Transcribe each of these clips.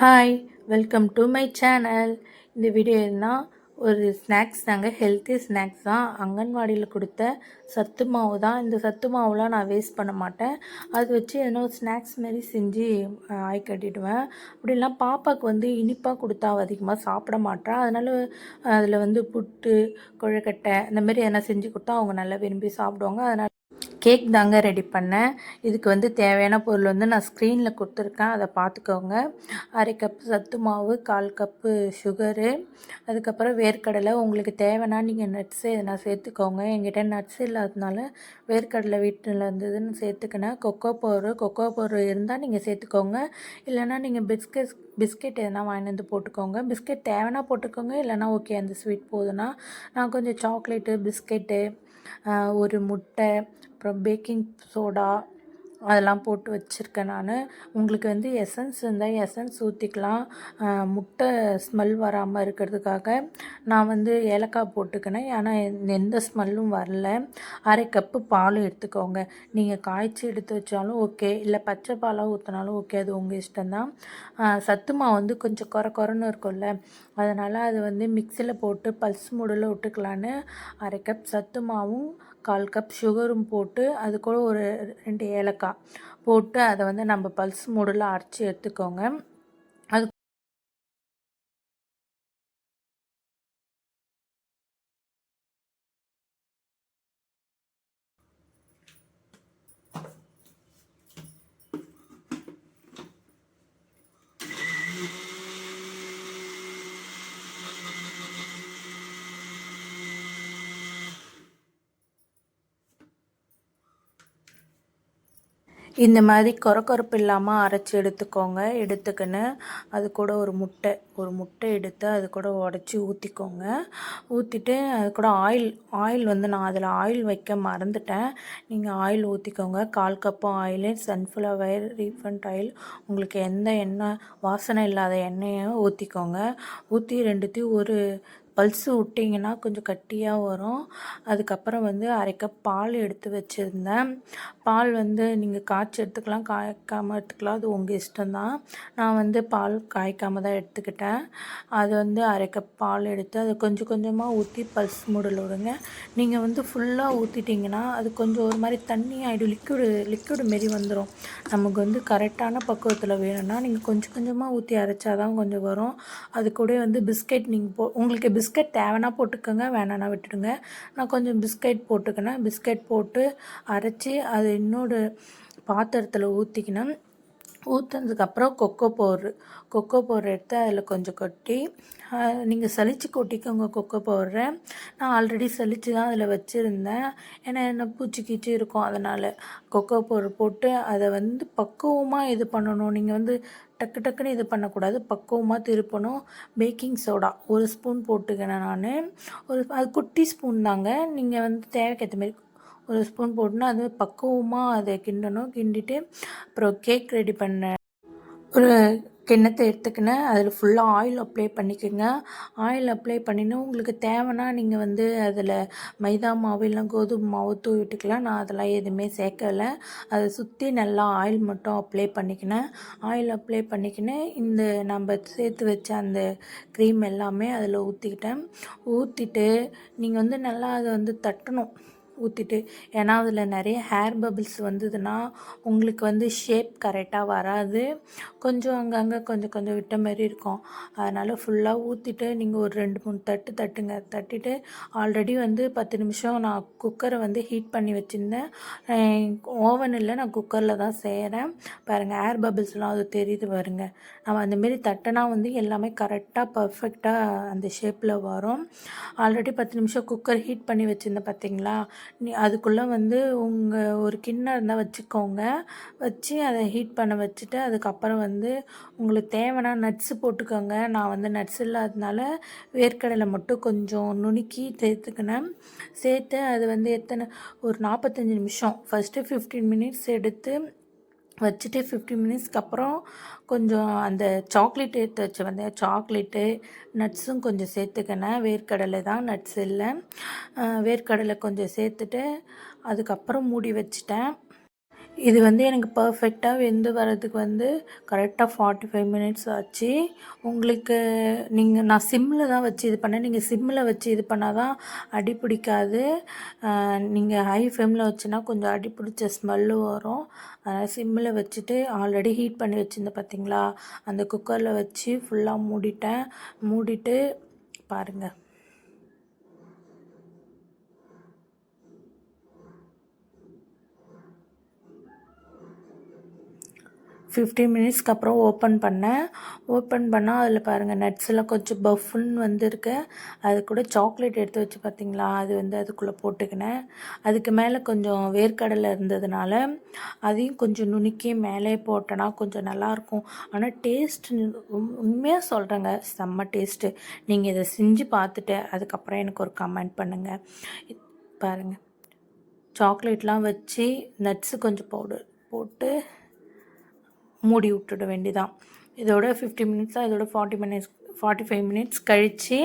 Hi welcome to my channel இந்த video என்ன ஒரு ஸ்நாக்ஸ் தாங்க ஹெல்த்தி ஸ்நாக்ஸ் தான். அங்கன்வாடியில் கொடுத்த சத்து மாவு தான். இந்த சத்து மாவுலாம் நான் வேஸ்ட் பண்ண மாட்டேன். அது வச்சு எதனா ஸ்நாக்ஸ் மாரி செஞ்சு ஆய் கட்டிடுவேன். அப்படிலாம் பாப்பாவுக்கு வந்து இனிப்பாக கொடுத்தா அதிகமாக சாப்பிட மாட்டா. அதனால் அதில் வந்து புட்டு கொழுக்கட்டை இந்த மாதிரி எதனா செஞ்சு கொடுத்தா அவங்க நல்லா விரும்பி சாப்பிடுவாங்க. அதனால் கேக் தாங்க ரெடி பண்ணேன். இதுக்கு வந்து தேவையான பொருள் வந்து நான் ஸ்க்ரீனில் கொடுத்துருக்கேன். அதை பார்த்துக்கோங்க. அரை கப் சத்து மாவு கால் கப்பு சுகரு அதுக்கப்புறம் வேர்க்கடலை. உங்களுக்கு தேவைன்னா நீங்கள் நட்ஸு எதனா சேர்த்துக்கோங்க. எங்கிட்ட நட்ஸ் இல்லாததுனால வேர்க்கடலை வீட்டில் இருந்ததுன்னு சேர்த்துக்கினேன் கொக்கோ பவுரு கொக்கோ பவுரு இருந்தால் நீங்கள் சேர்த்துக்கோங்க. இல்லைன்னா நீங்கள் பிஸ்கட் பிஸ்கெட் எதனா வாங்கிட்டு வந்து போட்டுக்கோங்க. பிஸ்கெட் தேவைன்னா போட்டுக்கோங்க. இல்லைன்னா ஓகே அந்த ஸ்வீட் போதுன்னா. நான் கொஞ்சம் சாக்லேட்டு பிஸ்கெட்டு ஒரு முட்டை அப்புறம் பேக்கிங் சோடா அதெல்லாம் போட்டு வச்சுருக்கேன் நான். உங்களுக்கு வந்து எசன்ஸ் இருந்தால் எசன்ஸ் ஊற்றிக்கலாம் முட்டை ஸ்மெல் வராமல் இருக்கிறதுக்காக நான் வந்து ஏலக்காய் போட்டுக்கினேன். ஏன்னா எந்த- எந்த ஸ்மெல்லும் வரல. அரை கப்பு பால் எடுத்துக்கோங்க. நீங்கள் காய்ச்சி எடுத்து வச்சாலும் ஓகே இல்லை பச்சை பாலாக ஊற்றினாலும் ஓகே அது உங்கள் இஷ்டம்தான். ஆஹ் சத்து மாவு வந்து கொஞ்சம் குறை குறைன்னு இருக்கும்ல. அதனால் அது வந்து மிக்சியில் போட்டு பல்ஸ் மூடில் விட்டுக்கலான்னு அரை கப் சத்து மாவும் கால் கப் சுகரும் போட்டு அது கூட ஒரு ரெண்டு ஏலக்காய் போட்டு அதை வந்து நம்ம பல்ஸ் மூடில் அரைச்சி எடுத்துக்கோங்க அது இந்த மாதிரி கொரக்கொரப்பு இல்லாமல் அரைச்சி எடுத்துக்கோங்க. எடுத்துக்கின்னு அது கூட ஒரு முட்டை. ஒரு முட்டை எடுத்து அது கூட உடச்சி ஊற்றிக்கோங்க ஊற்றிட்டு அது கூட ஆயில் ஆயில் வந்து நான் அதில் ஆயில் வைக்க மறந்துட்டேன். நீங்கள் ஆயில் ஊற்றிக்கோங்க கால் cup oil sunflower refined oil உங்களுக்கு எந்த எண்ணெய் வாசனை இல்லாத எண்ணெயை ஊற்றிக்கோங்க ஊற்றி ரெண்டுத்தையும் ஒரு பல்ஸ் விட்டிங்கன்னா கொஞ்சம் கட்டியாக வரும். அதுக்கப்புறம் வந்து அரை கப் பால் எடுத்து வச்சுருந்தேன். பால் வந்து நீங்கள் காய்ச்சி எடுத்துக்கலாம் காய்க்காமல் எடுத்துக்கலாம். அது உங்கள் இஷ்டம்தான். நான் வந்து பால் காய்க்காம தான் எடுத்துக்கிட்டேன். அது வந்து அரை கப் பால் எடுத்து அதை கொஞ்சம் கொஞ்சமாக ஊற்றி பல்ஸ் மூடல் விடுங்க. நீங்கள் வந்து ஃபுல்லாக ஊற்றிட்டிங்கன்னா அது கொஞ்சம் ஒரு மாதிரி தண்ணி ஆகிடும் லிக்விடு லிக்விடு மாரி வந்துடும் நமக்கு வந்து கரெக்டான பக்குவத்தில் வேணும்னா நீங்கள் கொஞ்சம் கொஞ்சமாக ஊற்றி அரைச்சாதான் கொஞ்சம் வரும். அது கூட வந்து பிஸ்கெட் நீங்கள் போ உங்களுக்கு பிஸ்கட் தேவைன்னா போட்டுக்கோங்க வேணான்னா விட்டுடுங்க. நான் கொஞ்சம் பிஸ்கட் போட்டுக்கினேன் பிஸ்கட் போட்டு அரைச்சி அது இன்னொரு பாத்திரத்தில் ஊற்றிக்கினேன் ஊற்றுனதுக்கப்புறம் கொக்கோ பவுட்ரு. கொக்கோ பவுடர் எடுத்து அதில் கொஞ்சம் கொட்டி நீங்கள் சளிச்சு கொட்டிக்கோங்க கொக்கோ பவுடரை. நான் ஆல்ரெடி சளிச்சு தான் அதில் வச்சுருந்தேன். ஏன்னா என்ன பூச்சி கீச்சி இருக்கும். அதனால் கொக்கோ பவுடர் போட்டு அதை வந்து பக்குவமாக இது பண்ணணும். நீங்கள் வந்து டக்கு டக்குன்னு இது பண்ணக்கூடாது. பக்குவமாக திருப்பணும். பேக்கிங் சோடா ஒரு ஸ்பூன் போட்டுக்கினேன் நான். ஒரு அது குட்டி ஸ்பூன் தாங்க. நீங்கள் வந்து தேவைக்கேற்ற மாதிரி ஒரு ஸ்பூன் போட்டுனா அது பக்குவமாக அதை கிண்டணும். கிண்டிட்டு அப்புறம் கேக் ரெடி பண்ண ஒரு கிண்ணத்தை எடுத்துக்கினேன் அதில் ஃபுல்லாக ஆயில் அப்ளை பண்ணிக்கோங்க. ஆயில் அப்ளை பண்ணினா உங்களுக்கு தேவைன்னா நீங்கள் வந்து அதில் மைதா மாவு இல்லை கோதுமை மாவு தூவி விட்டுக்கலாம். நான் அதெல்லாம் எதுவுமே சேர்க்கலை. அதை சுற்றி நல்லா ஆயில் மட்டும் அப்ளை பண்ணிக்கினேன் ஆயில் அப்ளை பண்ணிக்கினேன் இந்த நம்ம சேர்த்து வச்ச அந்த க்ரீம் எல்லாமே அதில் ஊற்றிக்கிட்டேன் ஊற்றிட்டு நீங்கள் வந்து நல்லா அதை வந்து தட்டணும். ஊற்றிட்டு ஏன்னா அதில் நிறைய ஹேர் பபிள்ஸ் வந்ததுன்னா உங்களுக்கு வந்து ஷேப் கரெக்டாக வராது. கொஞ்சம் அங்கங்கே கொஞ்சம் கொஞ்சம் விட்ட மாதிரி இருக்கும். அதனால் ஃபுல்லாக ஊற்றிட்டு நீங்கள் ஒரு ரெண்டு மூணு தட்டு தட்டுங்க. தட்டிட்டு ஆல்ரெடி வந்து பத்து நிமிஷம் நான் குக்கரை வந்து ஹீட் பண்ணி வச்சுருந்தேன். ஓவன் இல்லை நான் குக்கரில் தான் செய்கிறேன் பாருங்கள் ஏர் பபிள்ஸ்லாம் அது தெரியுது பாருங்க. நம்ம அந்தமாரி தட்டினா வந்து எல்லாமே கரெக்டாக பர்ஃபெக்டாக அந்த ஷேப்பில் வரும். ஆல்ரெடி பத்து நிமிஷம் குக்கர் ஹீட் பண்ணி வச்சுருந்தேன் பார்த்தீங்களா அதுக்குள்ளே வந்து உங்கள் ஒரு கிண்ணம் இருந்தால் வச்சுக்கோங்க. வச்சு அதை ஹீட் பண்ண வச்சுட்டு அதுக்கப்புறம் வந்து உங்களுக்கு தேவைன்னா நட்ஸு போட்டுக்கோங்க. நான் வந்து நட்ஸ் இல்லாததுனால வேர்க்கடலை மட்டும் கொஞ்சம் நுணுக்கி சேர்த்துக்கினேன் சேர்த்து அது வந்து எத்தனை? ஒரு நாற்பத்தஞ்சு நிமிஷம். ஃபஸ்ட்டு ஃபிஃப்டீன் மினிட்ஸ் எடுத்து வச்சுட்டு ஃபிஃப்டி மினிட்ஸ்க்கு அப்புறம் கொஞ்சம் அந்த சாக்லேட் எடுத்து வச்சு வந்தேன் சாக்லேட்டு நட்ஸும் கொஞ்சம் சேர்த்துக்கினேன் வேர்க்கடலை தான் நட்ஸ் இல்லை. வேர்க்கடலை கொஞ்சம் சேர்த்துட்டு அதுக்கப்புறம் மூடி வச்சிட்டேன். இது வந்து எனக்கு பர்ஃபெக்டாக வெந்து வரதுக்கு வந்து கரெக்டாக ஃபார்ட்டி ஃபைவ் மினிட்ஸ் ஆச்சு. உங்களுக்கு நீங்கள் நான் சிம்மில் தான் வச்சு இது பண்ணேன். நீங்கள் சிம்மில் வச்சு இது பண்ணால் தான் அடி பிடிக்காது. நீங்கள் ஹை ஃப்ளேமில் வச்சுனா கொஞ்சம் அடி பிடிச்ச ஸ்மெல்லு வரும். அதனால் சிம்மில் வச்சுட்டு ஆல்ரெடி ஹீட் பண்ணி வச்சுருந்தேன் பார்த்தீங்களா அந்த குக்கரில் வச்சு ஃபுல்லாக மூடிட்டேன். மூடிட்டு பாருங்கள் ஃபிஃப்டீன் மினிட்ஸ்க்கு அப்புறம் ஓப்பன் பண்ணேன். ஓப்பன் பண்ணால் அதில் பாருங்கள் நட்ஸ் எல்லாம் கொஞ்சம் பஃப்னு வந்திருக்கு. அது கூட சாக்லேட் எடுத்து வச்சு பார்த்தீங்களா அது வந்து அதுக்குள்ளே போட்டுக்கினேன். அதுக்கு மேலே கொஞ்சம் வேர்க்கடலை இருந்ததுனால அதையும் கொஞ்சம் நுணுக்கி மேலே போட்டேன்னா கொஞ்சம் நல்லாயிருக்கும். ஆனால் டேஸ்ட் உண்மையாக சொல்கிறேங்க செம்ம டேஸ்ட்டு நீங்கள் இதை செஞ்சு பார்த்துட்டு அதுக்கப்புறம் எனக்கு ஒரு கமெண்ட் பண்ணுங்கள் பாருங்கள் சாக்லேட்லாம் வச்சு நட்ஸு கொஞ்சம் பவுடர் போட்டு மூடி விட்டுட வேண்டிதான் இதோட ஃபிஃப்டி மினிட்ஸாக இதோட forty minutes forty five minutes கழித்து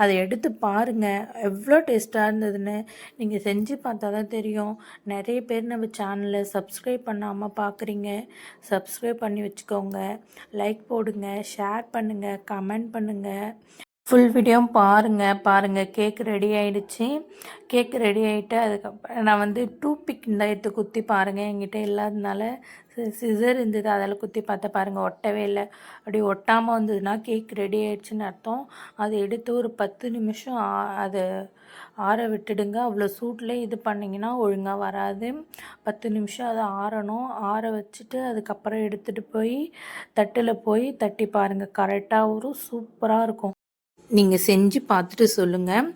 அதை எடுத்து பாருங்கள் எவ்வளோ டேஸ்ட்டாக இருந்ததுன்னு நீங்கள் செஞ்சு பார்த்தா தான் தெரியும். நிறைய பேர் நம்ம சேனலை சப்ஸ்கிரைப் பண்ணாமல் பார்க்குறீங்க சப்ஸ்கிரைப் பண்ணி வச்சுக்கோங்க. லைக் போடுங்க ஷேர் பண்ணுங்கள் கமெண்ட் பண்ணுங்கள் ஃபுல் வீடியோ பாருங்கள் பாருங்கள் கேக் ரெடி ஆகிடுச்சு கேக் ரெடி ஆகிட்டு அதுக்கப்புறம் நான் வந்து டூ பிக் இந்த எடுத்து குத்தி பாருங்கள் என்கிட்ட இல்லாததுனால சிசர் இருந்தது. அதில் குத்தி பார்த்தா பாருங்கள் ஒட்டவே இல்லை. அப்படி ஒட்டாமல் வந்ததுன்னா கேக் ரெடி ஆகிடுச்சின்னு அர்த்தம். அதை எடுத்து ஒரு பத்து நிமிஷம் அதை ஆற விட்டுடுங்க. அவ்வளோ சூட்டில் இது பண்ணிங்கன்னா ஒழுங்காக வராது. பத்து நிமிஷம் அதை ஆறணும். ஆற வச்சுட்டு அதுக்கப்புறம் எடுத்துகிட்டு போய் தட்டில் போய் தட்டி பாருங்கள் கரெக்டாக வரும் சூப்பராக இருக்கும். நீங்கள் செஞ்சு பார்த்துட்டு சொல்லுங்கள்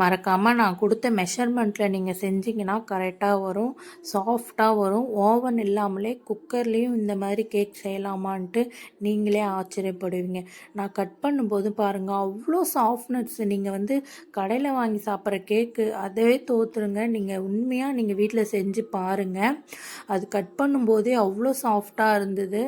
மறக்காமல் நான் கொடுத்த மெஷர்மெண்ட்டில் நீங்கள் செஞ்சிங்கன்னா கரெக்டாக வரும் சாஃப்டாக வரும். ஓவன் இல்லாமலே குக்கர்லேயும் இந்த மாதிரி கேக் செய்யலாமான்ட்டு நீங்களே ஆச்சரியப்படுவீங்க. நான் கட் பண்ணும்போது பாருங்கள் அவ்வளோ சாஃப்ட்னஸ் நீங்கள் வந்து கடையில் வாங்கி சாப்பிட்ற கேக்கு அதவே தோற்றுருங்க நீங்கள் உண்மையாக நீங்கள் வீட்டில் செஞ்சு பாருங்கள் அது கட் பண்ணும்போதே அவ்வளோ சாஃப்டாக இருந்தது.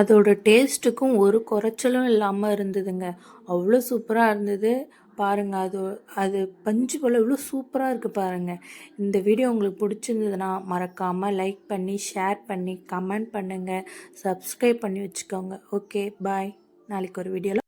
அதோட டேஸ்ட்டுக்கும் ஒரு குறைச்சலும் இல்லாமல் இருந்ததுங்க. அவ்வளோ சூப்பராக இருந்தது. பாருங்கள் அது அது பஞ்சு போல் இவ்வளோ சூப்பராக இருக்குது பாருங்கள் இந்த வீடியோ உங்களுக்கு பிடிச்சிருந்ததுன்னா மறக்காமல் லைக் பண்ணி ஷேர் பண்ணி கமெண்ட் பண்ணுங்கள் சப்ஸ்கிரைப் பண்ணி வச்சுக்கோங்க. ஓகே பாய் நாளைக்கு ஒரு வீடியோவில்